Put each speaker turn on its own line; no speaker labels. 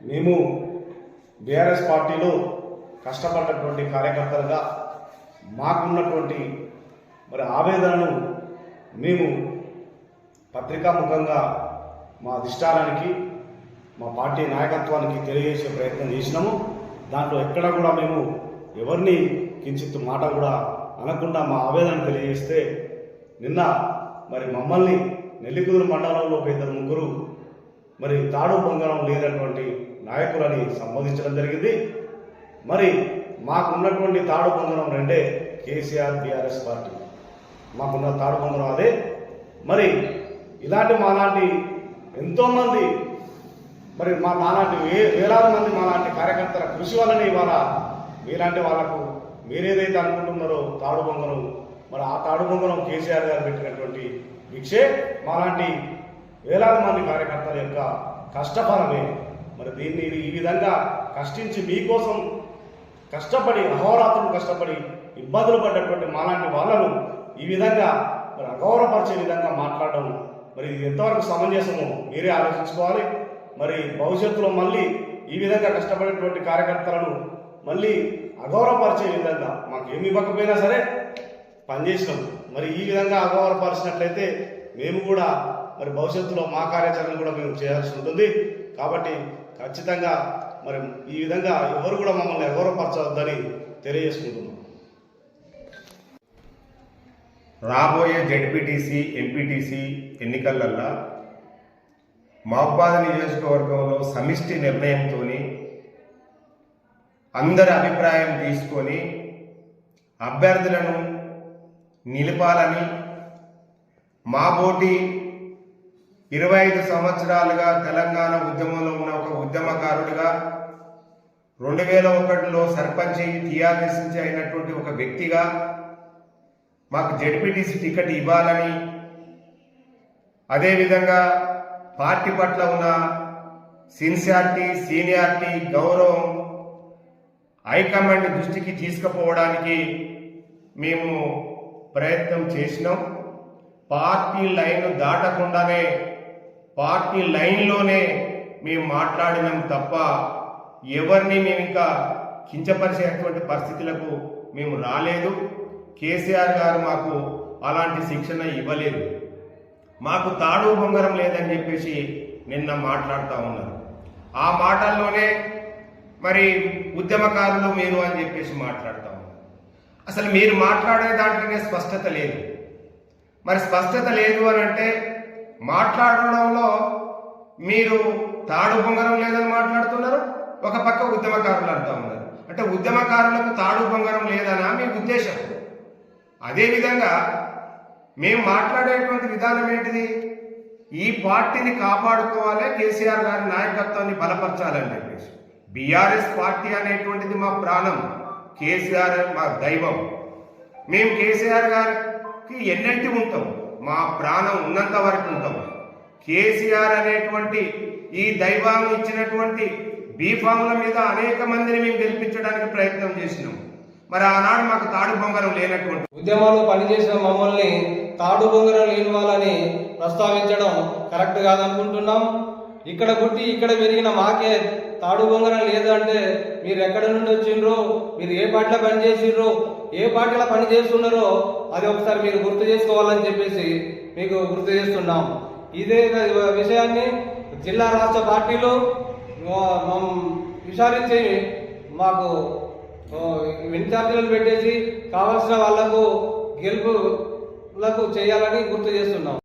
మేము బీఆర్ఎస్ పార్టీలో కష్టపడ్డటువంటి కార్యకర్తలుగా మాకున్నటువంటి మరి ఆవేదనను మేము పత్రికాముఖంగా మా అధిష్టానానికి మా పార్టీ నాయకత్వానికి తెలియజేసే ప్రయత్నం చేసినాము. దాంట్లో ఎక్కడ కూడా మేము ఎవరిని కించిత్ మాట కూడా అనకుండా మా ఆవేదన తెలియజేస్తే నిన్న మరి మమ్మల్ని నెల్లికూరు మండలంలో ఇద్దరు ముగ్గురు మరి తాడు పొంగడం లేనటువంటి నాయకులని సంబంధించడం జరిగింది. మరి మాకున్నటువంటి తాడు పొంగడం రెండే కేసీఆర్ బీఆర్ఎస్ పార్టీ. మాకున్న తాడు పొంగడం అదే. మరి ఇలాంటి మాలాంటి ఎంతోమంది మరి మా మాలాంటి వే వేలాది మంది మాలాంటి కార్యకర్తల కృషి వల్లనే ఇవాళ మీలాంటి వాళ్ళకు మీరేదైతే అనుకుంటున్నారో తాడు బొంగనం మరి ఆ తాడు బొంగనం కేసీఆర్ గారు పెట్టినటువంటి భిక్షే మాలాంటి వేలాది మంది కార్యకర్తల యొక్క కష్టఫలమే. మరి దీన్ని ఈ విధంగా కష్టించి మీకోసం కష్టపడి అహోరాత్రులు కష్టపడి ఇబ్బందులు పడ్డటువంటి మాలాంటి వాళ్ళను ఈ విధంగా మరి అగౌరవపరిచే విధంగా మాట్లాడడం మరి ఇది ఎంతవరకు సమంజసమో మీరే ఆలోచించుకోవాలి. మరి భవిష్యత్తులో మళ్ళీ ఈ విధంగా కష్టపడేటువంటి కార్యకర్తలను మళ్ళీ అగౌరవపరిచే విధంగా మాకు ఏమి ఇవ్వకపోయినా సరే పనిచేసినాం. మరి ఈ విధంగా అగౌరవపరిచినట్లయితే మేము కూడా మరి భవిష్యత్తులో మా కార్యాచరణ కూడా మేము చేయాల్సి ఉంటుంది. కాబట్టి ఖచ్చితంగా మరి ఈ విధంగా ఎవరు కూడా మమ్మల్ని అగౌరవపరచవద్దని తెలియజేసుకుంటున్నాం.
రాబోయే జడ్పీటీసీ ఎంపీటీసీ ఎన్నికలల్లో మహబాద్ నియోజకవర్గంలో సమిష్టి నిర్ణయంతో అందరి అభిప్రాయం తీసుకొని అభ్యర్థులను నిలపాలని మా బోటి ఇరవై ఐదు సంవత్సరాలుగా తెలంగాణ ఉద్యమంలో ఉన్న ఒక ఉద్యమకారుడిగా రెండు వేల ఒకటిలో సర్పంచ్ టీఆర్ఎస్ నుంచి అయినటువంటి ఒక వ్యక్తిగా మాకు జడ్పీటీసీ టికెట్ ఇవ్వాలని అదేవిధంగా పార్టీ పట్ల ఉన్న సిన్సియారిటీ సీనియారిటీ గౌరవం హైకమాండ్ దృష్టికి తీసుకుపోవడానికి మేము ప్రయత్నం చేసినాం. పార్టీ లైన్ దాటకుండానే పార్టీ లైన్లోనే మేము మాట్లాడినాం తప్ప ఎవరిని మేము ఇంకా కించపరిచేటువంటి పరిస్థితులకు మేము రాలేదు. కేసీఆర్ గారు మాకు అలాంటి శిక్షణ ఇవ్వలేదు. మాకు తాడు బొంగరం లేదని చెప్పేసి నిన్న మాట్లాడుతూ ఉన్నారు. ఆ మాటల్లోనే మరి ఉద్యమకారులు మీరు అని చెప్పేసి మాట్లాడుతూ ఉన్నారు. అసలు మీరు మాట్లాడే దాంట్లోనే స్పష్టత లేదు. మరి స్పష్టత లేదు అని అంటే మాట్లాడడంలో మీరు తాడు బొంగరం లేదని మాట్లాడుతున్నారు? ఒక పక్క ఉద్యమకారులు అంటూ ఉన్నారు. అంటే ఉద్యమకారులకు తాడు బొంగరం లేదనా మీ ఉద్దేశం? అదేవిధంగా మేము మాట్లాడేటువంటి విధానం ఏంటిది? ఈ పార్టీని కాపాడుకోవాలి కేసీఆర్ గారి నాయకత్వాన్ని బలపరచాలని చెప్పేసి. బీఆర్ఎస్ పార్టీ అనేటువంటిది మా ప్రాణం. కేసీఆర్ మా దైవం. మేము కేసీఆర్ గారి కి ఎన్నంటి ఉంటాం మా ప్రాణం ఉన్నంత వరకు ఉంటాం కేసీఆర్ అనేటువంటి ఈ దైవాన్ని ఇచ్చినటువంటి బీఫాముల మీద అనేక మందిని మేము గెలిపించడానికి ప్రయత్నం చేసినాం. మరి ఆనాడు మాకు తాడు బొంగరం లేనటువంటి
ఉద్యమంలో పనిచేసిన మమ్మల్ని తాడు బొంగరం లేని వాళ్ళని ప్రస్తావించడం కరెక్ట్ కాదనుకుంటున్నాం. ఇక్కడ పుట్టి ఇక్కడ పెరిగిన మాకే తాడు బొంగరం లేదు అంటే మీరు ఎక్కడ నుండి వచ్చిండ్రో మీరు ఏ పార్టీలో పని చేసిండ్రో ఏ పార్టీలో పని చేస్తున్నారో అది ఒకసారి మీరు గుర్తు చేసుకోవాలని చెప్పేసి మీకు గుర్తు చేస్తున్నాం. ఇదే విషయాన్ని జిల్లా రాష్ట్ర పార్టీలు విచారించి మాకు ఆ, ఇన్ఛార్జీలను పెట్టేసి కావాల్సిన వాళ్ళకు గెలుపులకు చేయాలని గుర్తు చేస్తున్నాం.